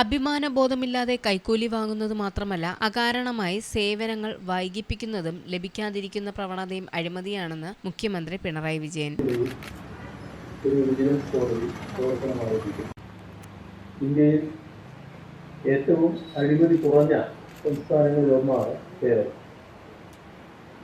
അഭിമാനബോധമില്ലാതെ കൈക്കൂലി വാങ്ങുന്നത് മാത്രമല്ല അകാരണമായി സേവനങ്ങൾ വൈകിപ്പിക്കുന്നതും ലഭിക്കാതിരിക്കുന്ന പ്രവണതയും അഴിമതിയാണെന്ന് മുഖ്യമന്ത്രി പിണറായി വിജയൻ. ഇന്ത്യയിൽ ഏറ്റവും അഴിമതി കുറഞ്ഞ സംസ്ഥാനങ്ങളിലൊന്നാണ് കേരളം.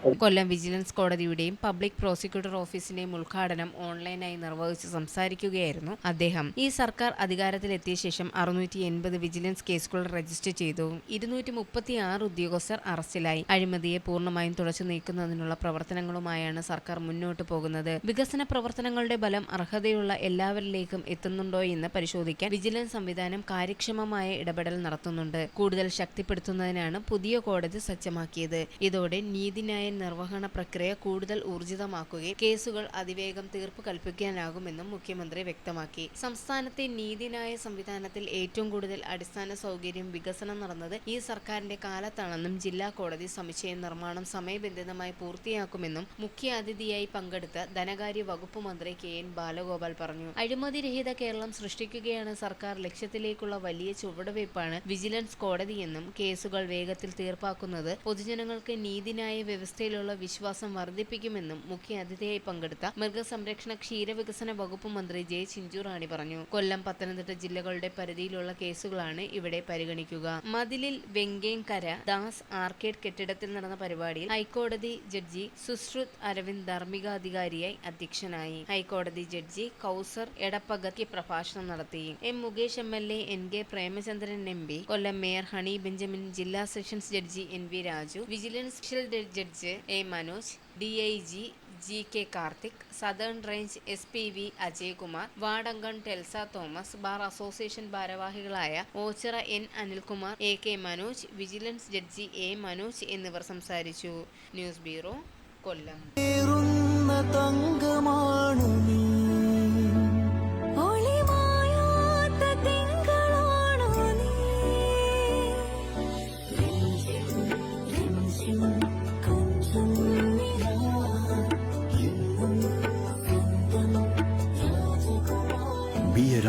കൊല്ലം വിജിലൻസ് കോടതിയുടെയും പബ്ലിക് പ്രോസിക്യൂട്ടർ ഓഫീസിന്റെയും ഉദ്ഘാടനം ഓൺലൈനായി നിർവഹിച്ച് സംസാരിക്കുകയായിരുന്നു അദ്ദേഹം. ഈ സർക്കാർ അധികാരത്തിലെത്തിയ ശേഷം അറുന്നൂറ്റി എൺപത് വിജിലൻസ് കേസുകൾ രജിസ്റ്റർ ചെയ്തു. ഇരുന്നൂറ്റി മുപ്പത്തി ആറ് ഉദ്യോഗസ്ഥർ അറസ്റ്റിലായി. അഴിമതിയെ പൂർണമായും തുടച്ചു നീക്കുന്നതിനുള്ള പ്രവർത്തനങ്ങളുമായാണ് സർക്കാർ മുന്നോട്ട് പോകുന്നത്. വികസന പ്രവർത്തനങ്ങളുടെ ബലം അർഹതയുള്ള എല്ലാവരിലേക്കും എത്തുന്നുണ്ടോ എന്ന് പരിശോധിക്കാൻ വിജിലൻസ് സംവിധാനം കാര്യക്ഷമമായ ഇടപെടൽ നടത്തുന്നുണ്ട്. കൂടുതൽ ശക്തിപ്പെടുത്തുന്നതിനാണ് പുതിയ കോടതി സജ്ജമാക്കിയത്. ഇതോടെ നീതിന്യായ നിർവഹണ പ്രക്രിയ കൂടുതൽ ഊർജിതമാക്കുകയും കേസുകൾ അതിവേഗം തീർപ്പ് കൽപ്പിക്കാനാകുമെന്നും മുഖ്യമന്ത്രി വ്യക്തമാക്കി. സംസ്ഥാനത്തെ നീതിന്യായ സംവിധാനത്തിൽ ഏറ്റവും കൂടുതൽ അടിസ്ഥാന സൗകര്യം വികസനം നടന്നത് ഈ സർക്കാരിന്റെ കാലത്താണെന്നും ജില്ലാ കോടതി സമുച്ചയ നിർമ്മാണം സമയബന്ധിതമായി പൂർത്തിയാക്കുമെന്നും മുഖ്യ അതിഥിയായി പങ്കെടുത്ത ധനകാര്യ വകുപ്പ് മന്ത്രി കെ എൻ ബാലഗോപാൽ പറഞ്ഞു. അഴിമതിരഹിത കേരളം സൃഷ്ടിക്കുകയാണ് സർക്കാർ ലക്ഷ്യത്തിലേക്കുള്ള വലിയ ചുവടുവയ്പ്പാണ് വിജിലൻസ് കോടതിയെന്നും കേസുകൾ വേഗത്തിൽ തീർപ്പാക്കുന്നത് പൊതുജനങ്ങൾക്ക് നീതിന്യായ വ്യവസ്ഥയിലുള്ള വിശ്വാസം വർദ്ധിപ്പിക്കുമെന്നും മുഖ്യ അതിഥിയായി പങ്കെടുത്ത മൃഗസംരക്ഷണ ക്ഷീരവികസന വകുപ്പ് മന്ത്രി ജെ ചിഞ്ചുറാണി പറഞ്ഞു. കൊല്ലം പത്തനംതിട്ട ജില്ലകളുടെ പരിധിയിലുള്ള കേസുകളാണ് ഇവിടെ പരിഗണിക്കുക. മതിലിൽ വെങ്കേങ്കര ദാസ് ആർക്കേഡ് കെട്ടിടത്തിൽ നടന്ന പരിപാടിയിൽ ഹൈക്കോടതി ജഡ്ജി സുശ്രുത് അരവിന്ദ് ധാർമ്മികാധികാരിയായി അധ്യക്ഷനായി. ഹൈക്കോടതി ജഡ്ജി കൗസർ എടപ്പകത്തി പ്രഭാഷണം നടത്തി. M Mukesh M L A N K Premachandran M P Kollam mayor Honey Benjamin ജില്ലാ sessions judge N V Raju vigilance special judge A Manoj D I G G K Karthik southern range S P V Ajaykumar വാടങ്കൺ Telsa Thomas bar association ഭാരവാഹികളായ Ochira N Anilkumar A K Manoj vigilance judge A Manoj എന്നിവർ സംസാരിച്ചു. News bureau Kollam.